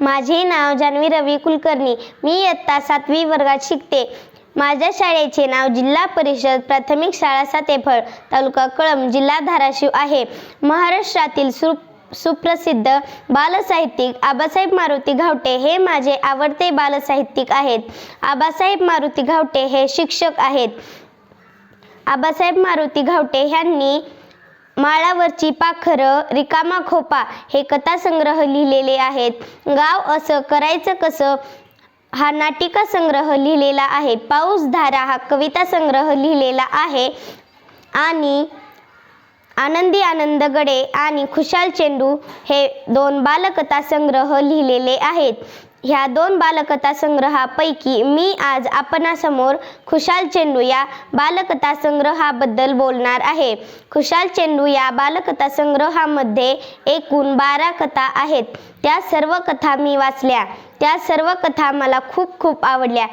माझे नाव जान्हवी रवी कुलकर्णी. मी इयत्ता सातवी वर्गात शिकते. माझ्या शाळेचे नाव जिल्हा परिषद प्राथमिक शाळा सातेफळ तालुका कळंब जिल्हा धाराशिव आहे. महाराष्ट्रातील सु सुप्रसिद्ध बालसाहित्यिक आबासाहेब मारुती घावटे हे माझे आवडते बालसाहित्यिक आहेत. आबासाहेब मारुती घावटे हे शिक्षक आहेत. आबासाहेब मारुती घावटे ह्यांनी माळावरची पाखरं रिकामा खोपा हे कथासंग्रह लिहिलेले आहेत. गाव असं करायचं कसं? हा नाटिका संग्रह लिहिलेला आहे. पाऊस धारा हा कविता संग्रह लिहिलेला आहे. आणि आनंदी आनंद गडे आणि खुशाल चेंडू हे दोन बालकथा संग्रह लिहिलेले आहेत. ह्या दोन बालकथा संग्रहापैकी मी आज आपणासमोर खुशाल चेंडू या बालकथा संग्रहाबद्दल बोलणार आहे. खुशाल चेंडू या बालकथा संग्रहामध्ये एकूण बारा कथा आहेत. त्या सर्व कथा मी वाचल्या. त्या सर्व कथा मला खूप खूप आवडल्या.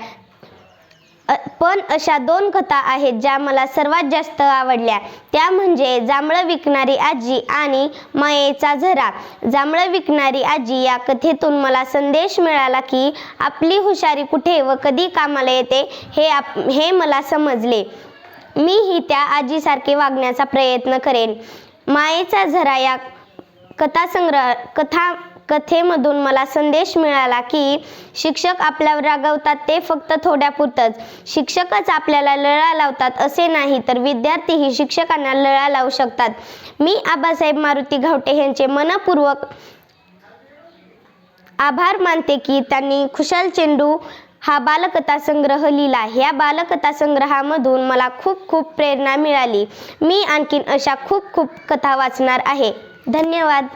पण अशा दोन कथा आहेत ज्या मला सर्वात जास्त आवडल्या. त्या म्हणजे जांभळं विकणारी आजी आणि मयेचा झरा. जांभळं विकणारी आजी या कथेतून मला संदेश मिळाला की आपली हुशारी कुठे व कधी कामाला येते हे आप हे मला समजले. मीही त्या आजीसारखे वागण्याचा प्रयत्न करेन. मायेचा झरा या कथासंग्रह कथा कथेमधून मला संदेश मिळाला की शिक्षक आपल्यावर रागवतात ते फक्त थोड्यापुरतंच. शिक्षकच आपल्याला लळा लावतात असे नाही तर विद्यार्थीही शिक्षकांना लळा लावू शकतात. मी आबासाहेब मारुती घावटे यांचे मनपूर्वक आभार मानते की त्यांनी खुशाल चेंडू हा बालकथा संग्रह लिहिला. ह्या बालकथा संग्रहामधून मला खूप खूप प्रेरणा मिळाली. मी आणखीन अशा खूप खूप कथा वाचणार आहे. धन्यवाद.